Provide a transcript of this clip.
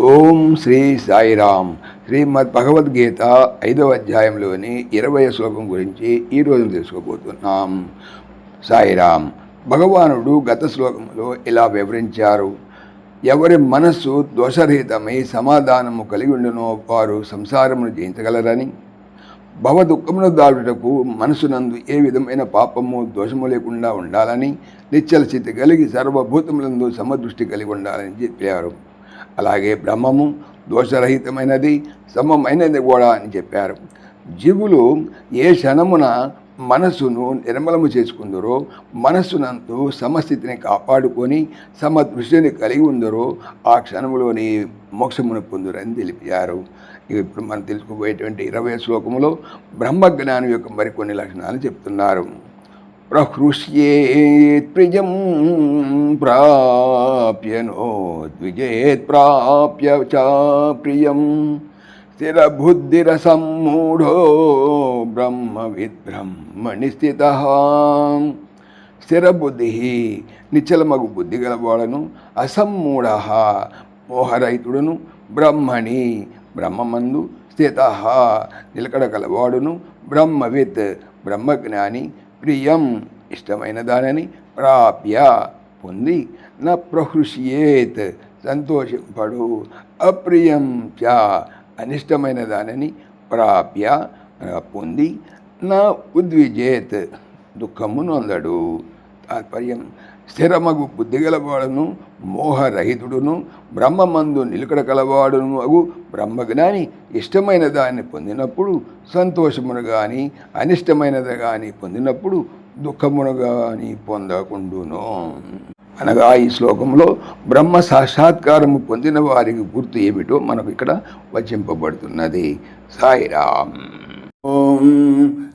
ఓం శ్రీ సాయిరామ్. శ్రీమద్ భగవద్గీత ఐదవ అధ్యాయంలోని ఇరవై శ్లోకం గురించి ఈరోజు తెలుసుకోబోతున్నాం. సాయిరామ్ భగవానుడు గత శ్లోకంలో ఇలా వివరించారు. ఎవరి మనస్సు దోషరహితమై సమాధానము కలిగి ఉండునో వారు సంసారమును జయించగలరని. భవ దుఃఖమును దాటుటకు మనసునందు ఏ విధమైన పాపము దోషము లేకుండా ఉండాలని నిశ్చల స్థితి కలిగి సర్వభూతములందు సమదృష్టి కలిగి ఉండాలని చెప్పారు. అలాగే బ్రహ్మము దోషరహితమైనది సమమైనది కూడా అని చెప్పారు. జీవులు ఏ క్షణమున మనస్సును నిర్మలము చేసుకుందరో మనస్సునందు సమస్థితిని కాపాడుకొని సమదృష్టిని కలిగి ఉందరో ఆ క్షణములోని మోక్షమును పొందురని తెలిపారు. ఇప్పుడు మనం తెలుసుకోబోయేటువంటి ఇరవై శ్లోకములో బ్రహ్మజ్ఞానం యొక్క మరికొన్ని లక్షణాలు చెప్తున్నారు. ప్రహృష్యేత్ ప్రియం ప్రాప్యనో ద్విజేత్ ప్రాప్య చ ప్రియం స్థిరబుద్ధిరసమ్మూఢో బ్రహ్మవిద్ బ్రహ్మణి స్థిత స్థిరబుద్ధి నిచ్చలమగు బుద్ధి గలవాడను అసమ్మూఢ మోహరహితుడును బ్రహ్మణి బ్రహ్మమందు స్థిత నిలకడ గలవాడును బ్రహ్మవిత్ బ్రహ్మజ్ఞాని ప్రియం ఇష్టమైన దానిని ప్రాప్య పొంది న ప్రహృషియేత్ సంతోషింపడు. అప్రియం చ అనిష్టమైన దానిని ప్రాప్య పొంది నా ఉద్విజేత్ దుఃఖము నొందడు. తాత్పర్యం స్థిరమగు బుద్ధి గలవాడును మోహరహితుడును బ్రహ్మమందు నిలకడ కలవాడును అగు బ్రహ్మజ్ఞాని ఇష్టమైన దాన్ని పొందినప్పుడు సంతోషమును కానీ అనిష్టమైనది కానీ పొందినప్పుడు దుఃఖమును కానీ పొందకుండును. అనగా ఈ శ్లోకంలో బ్రహ్మ సాక్షాత్కారము పొందిన వారికి గుర్తు ఏమిటో మనకు ఇక్కడ వచింపబడుతున్నది. సాయిరామ్. ఓం